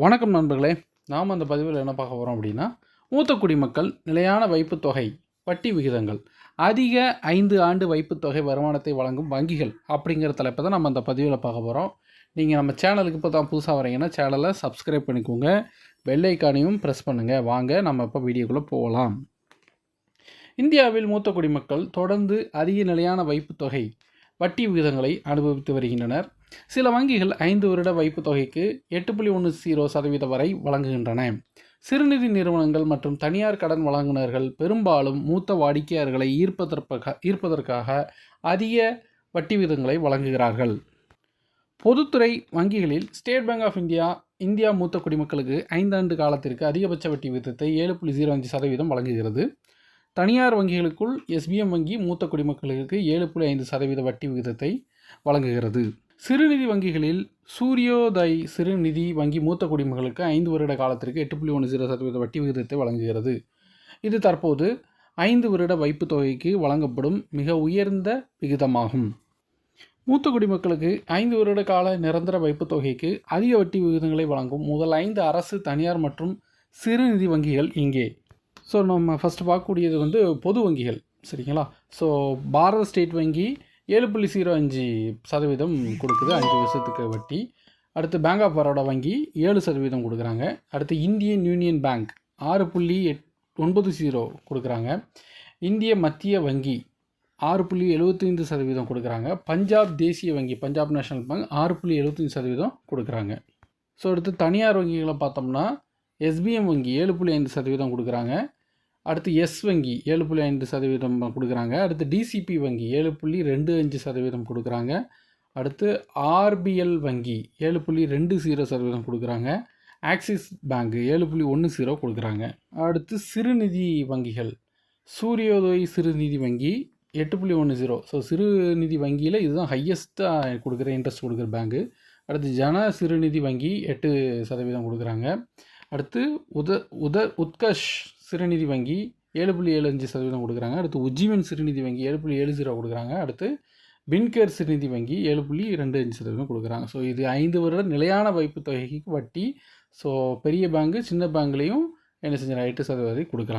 வணக்கம் நண்பர்களே நாம் அந்த பதிவில் என்ன பார்க்க போகிறோம் அப்படின்னா மூத்த குடிமக்கள் நிலையான வைப்புத் தொகை வட்டி விகிதங்கள் அதிக ஐந்து ஆண்டு வைப்புத் தொகை வருமானத்தை வழங்கும் வங்கிகள் அப்படிங்கிற தலைப்பை தான் நம்ம அந்த பதிவில் பார்க்க போகிறோம் நீங்கள் நம்ம சேனலுக்கு இப்போ தான் புதுசாக வரீங்கன்னா சேனலை சப்ஸ்கிரைப் பண்ணிக்கோங்க. வெள்ளைக்கானையும் ப்ரெஸ் பண்ணுங்கள் வாங்க நம்ம இப்போ வீடியோக்குள்ளே போகலாம். இந்தியாவில் மூத்த குடிமக்கள் தொடர்ந்து அதிக நிலையான வைப்புத் தொகை வட்டி விகிதங்களை அனுபவித்து வருகின்றனர். சில வங்கிகள் ஐந்து வருட வைப்பு தொகைக்கு எட்டு புள்ளி ஒன்று ஜீரோ சதவீதம் வரை வழங்குகின்றன. சிறுநிதி நிறுவனங்கள் மற்றும் தனியார் கடன் வழங்குனர்கள் பெரும்பாலும் மூத்த வாடிக்கையாளர்களை ஈர்ப்பதற்காக ஈர்ப்பதற்காக அதிக வட்டி விகிதங்களை வழங்குகிறார்கள். பொதுத்துறை வங்கிகளில் state bank of India India மூத்த குடிமக்களுக்கு ஐந்தாண்டு காலத்திற்கு அதிகபட்ச வட்டி விகிதத்தை ஏழு புள்ளி ஜீரோ அஞ்சு சதவீதம் வழங்குகிறது. தனியார் வங்கிகளுக்குள் எஸ்பிஎம் வங்கி மூத்த குடிமக்களுக்கு ஏழு புள்ளி ஐந்து சதவீத வட்டி விகிதத்தை வழங்குகிறது. சிறுநிதி வங்கிகளில் சூரியோதய் சிறுநிதி வங்கி மூத்த குடிமகளுக்கு ஐந்து வருட காலத்திற்கு எட்டு புள்ளி ஒன்று ஜீரோ சதவீத வட்டி விகிதத்தை வழங்குகிறது. இது தற்போது ஐந்து வருட வைப்பு தொகைக்கு வழங்கப்படும் மிக உயர்ந்த விகிதமாகும். மூத்த குடிமக்களுக்கு ஐந்து வருட கால நிரந்தர வைப்பு தொகைக்கு அதிக வட்டி விகிதங்களை வழங்கும் முதல் ஐந்து அரசு தனியார் மற்றும் சிறுநிதி வங்கிகள் இங்கே. ஸோ நம்ம ஃபஸ்ட்டு பார்க்கக்கூடியது வந்து பொது வங்கிகள் சரிங்களா? ஸோ பாரத ஸ்டேட் வங்கி ஏழு புள்ளி ஜீரோ அஞ்சு சதவீதம் கொடுக்குது. அஞ்சு வருஷத்துக்கு வட்டி. அடுத்து பேங்க் ஆஃப் பரோடா வங்கி ஏழு சதவீதம் கொடுக்குறாங்க. அடுத்து இந்தியன் யூனியன் பேங்க் ஆறு புள்ளி எட் ஒன்பது ஜீரோ கொடுக்குறாங்க. இந்திய மத்திய வங்கி ஆறு புள்ளி எழுபத்தைந்து சதவீதம் கொடுக்குறாங்க. பஞ்சாப் தேசிய வங்கி பஞ்சாப் நேஷனல் பேங்க் ஆறு புள்ளி எழுபத்தஞ்சு சதவீதம் கொடுக்குறாங்க. ஸோ அடுத்து தனியார் வங்கிகளை பார்த்தோம்னா எஸ்பிஎம் வங்கி ஏழு புள்ளி ஐந்து சதவீதம் கொடுக்குறாங்க. அடுத்து எஸ் வங்கி ஏழு புள்ளி ஐந்து சதவீதம் கொடுக்குறாங்க. அடுத்து டிசிபி வங்கி ஏழு புள்ளி ரெண்டு அஞ்சு சதவீதம் கொடுக்குறாங்க. அடுத்து ஆர்பிஎல் வங்கி ஏழு புள்ளி ரெண்டு ஜீரோ சதவீதம் கொடுக்குறாங்க. ஆக்சிஸ் பேங்க் ஏழு புள்ளி ஒன்று ஜீரோ கொடுக்குறாங்க. அடுத்து சிறுநிதி வங்கிகள் சூரியோதய் சிறுநிதி வங்கி எட்டு புள்ளி ஒன்று ஜீரோ ஸோ சிறுநிதி வங்கியில் இதுதான் ஹையஸ்ட்டாக கொடுக்குற இன்ட்ரெஸ்ட் கொடுக்குற பேங்க்கு அடுத்து ஜன சிறுநிதி வங்கி எட்டு சதவீதம் கொடுக்குறாங்க. அடுத்து உத உத உத்கர்ஷ் சிறுநிதி வங்கி ஏழு புள்ளி ஏழு அஞ்சு சதவீதம் கொடுக்குறாங்க. அடுத்து உஜ்ஜீவன் சிறுநிதி வங்கி ஏழு புள்ளி ஏழு ஜீரோ கொடுக்குறாங்க. அடுத்து பின்கேர் சிறுநிதி வங்கி ஏழு புள்ளி ரெண்டு அஞ்சு சதவீதம் கொடுக்குறாங்க. ஸோ இது ஐந்து வருட நிலையான வைப்பு தொகைக்கு வட்டி. ஸோ பெரிய பேங்கு சின்ன பேங்க்லேயும் என்ன செஞ்சாங்க? எட்டு சதவீதம் கொடுக்குறாங்க.